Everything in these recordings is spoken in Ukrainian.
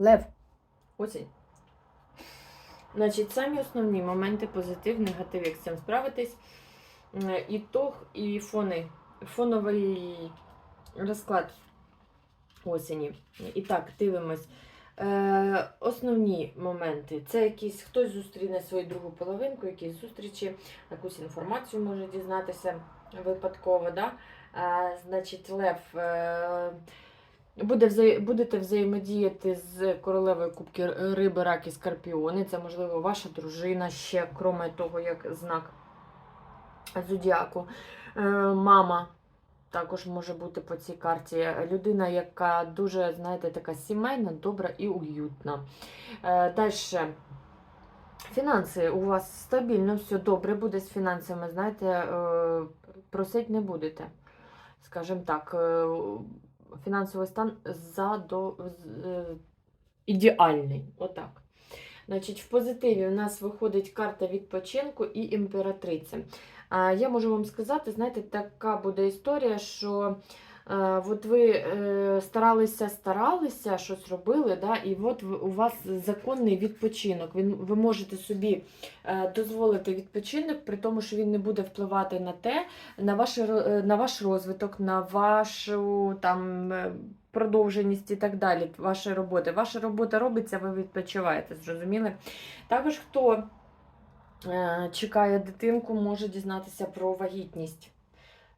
Лев. Осінь. Значить, самі основні моменти позитив, негатив, як з цим справитись. Е, Ітог і фони. Фоновий розклад осені. І так, дивимось. Е, основні моменти. Це якісь хтось зустріне свою другу половинку, якісь зустрічі, якусь інформацію може дізнатися випадково. Да? Е, значить, Лев. Е, Буде. Будете взаємодіяти з королевою Кубки Риби, Раки, Скорпіони. Це, можливо, ваша дружина ще, кроме того, як знак зодіаку. Е, Мама також може бути по цій карті. Людина, яка дуже, знаєте, така сімейна, добра і уютна. Далі. Фінанси у вас стабільно, все добре буде з фінансами. Знаєте, е, просить не будете. Скажімо так, е, фінансовий стан задо... е, ідеальний. Отак. Значить, в позитиві у нас виходить карта відпочинку і імператриця. Я можу вам сказати, знаєте, така буде історія, що от ви е, старалися, старалися, щось робили, да, і от у вас законний відпочинок. Ви, ви можете собі е, дозволити відпочинок, при тому, що він не буде впливати на те, на ваш, е, на ваш розвиток, на вашу там. е, Продовженість і так далі, вашої роботи. Ваша робота робиться, ви відпочиваєте, зрозуміли? Також хто е, чекає дитинку, може дізнатися про вагітність.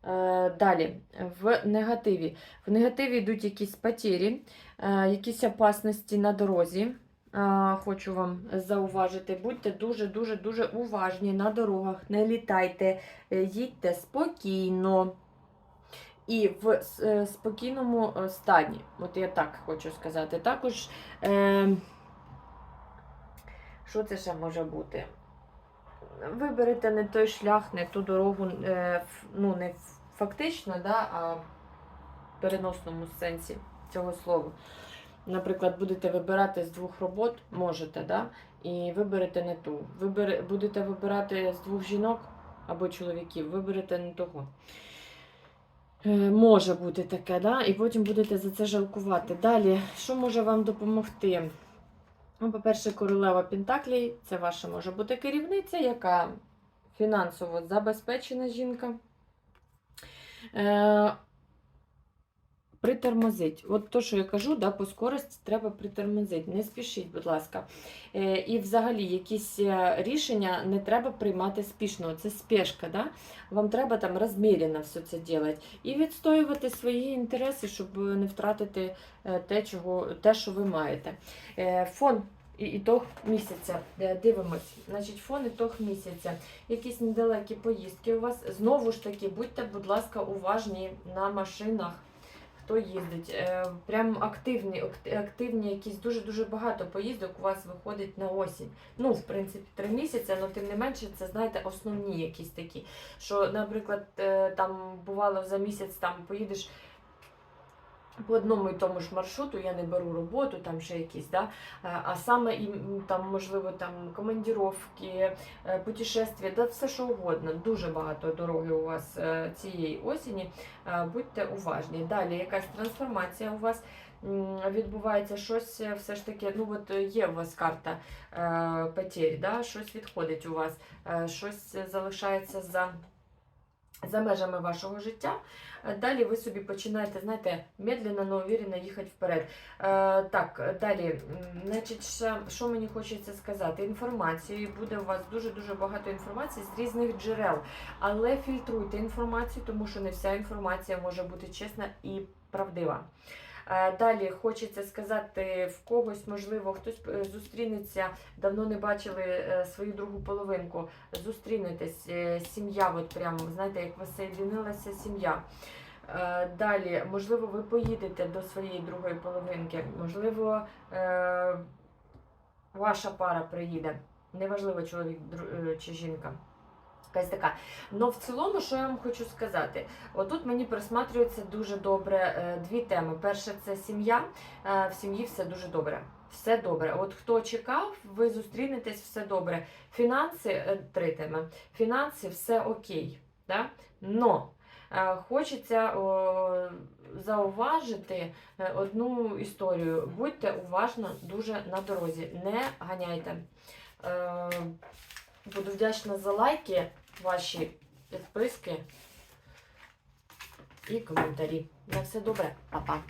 Е, Далі, в негативі. В негативі йдуть якісь потері, е, якісь опасності на дорозі. Е, Хочу вам зауважити, будьте дуже-дуже дуже уважні на дорогах, не літайте, їдьте спокійно і в спокійному стані. От я так хочу сказати. Також, що це ще може бути? Виберете не той шлях, не ту дорогу, е, ну не фактично, да, а в переносному сенсі цього слова. Наприклад, будете вибирати з двох робот, можете, да, і виберете не ту. Вибере, будете вибирати з двох жінок або чоловіків, виберете не того. Е, Може бути таке, да? і потім будете за це жалкувати. Далі, що може вам допомогти? Ну, по-перше, королева Пентаклій це ваша може бути керівниця, яка фінансово забезпечена жінка. Е, притормозить. От то, що я кажу, да, по скорості треба притормозити. Не спішіть, будь ласка. Е, і взагалі якісь е, рішення не треба приймати спішно. Це спешка. Да? Вам треба там розмірено все це робити. І відстоювати свої інтереси, щоб не втратити е, те, чого, те що ви маєте. Е, Фон і ітог місяця. Е, Дивимось. Значить, фон ітог місяця. Якісь недалекі поїздки у вас. Знову ж таки, будьте, будь ласка, уважні на машинах. Хто їздить? Е, Прям активні, активні якісь дуже-дуже багато поїздок у вас виходить на осінь. Ну, в принципі, три місяці, але тим не менше, це знаєте, основні якісь такі. Що, наприклад, е, там бувало за місяць там поїдеш по одному і тому ж маршруту, я не беру роботу, там ще якісь, да? А саме і там, можливо, там командіровки, е, путешествия, да все що угодно. Дуже багато дороги у вас е, цієї осені. Будьте уважні. Далі якась трансформація у вас відбувається щось е, все ж таки, ну от є у вас карта е, потерь, да? щось відходить у вас, е, щось залишається за, за межами вашого життя. Е, Далі ви собі починаєте, знаєте, медленно, но уверенно їхати вперед. Е, так, далі, значить, що, що мені хочеться сказати? Інформації буде у вас дуже-дуже багато інформації з різних джерел. Але фільтруйте інформацію, тому що не вся інформація може бути чесна і правдива. Е, Далі хочеться сказати, в когось, можливо, хтось е, зустрінеться, давно не бачили е, свою другу половинку. Зустрінетесь, сім'я, от прямо, знаєте, як воссоєдинилася сім'я. Далі, можливо, ви поїдете до своєї другої половинки, можливо, ваша пара приїде. Неважливо, чоловік чи жінка. Якась така. Ну, в цілому, що я вам хочу сказати? Отут мені присматрюється дуже добре е, дві теми. Перше, це сім'я. Е, В сім'ї все дуже добре. Все добре. От хто чекав, ви зустрінетесь, все добре. Фінанси, е, три теми. Фінанси, все окей. Да? Но Хочеться о, зауважити одну історію. Будьте уважно дуже на дорозі, не ганяйте. Е, Буду вдячна за лайки, ваші підписки і коментарі. На все добре, Па-па.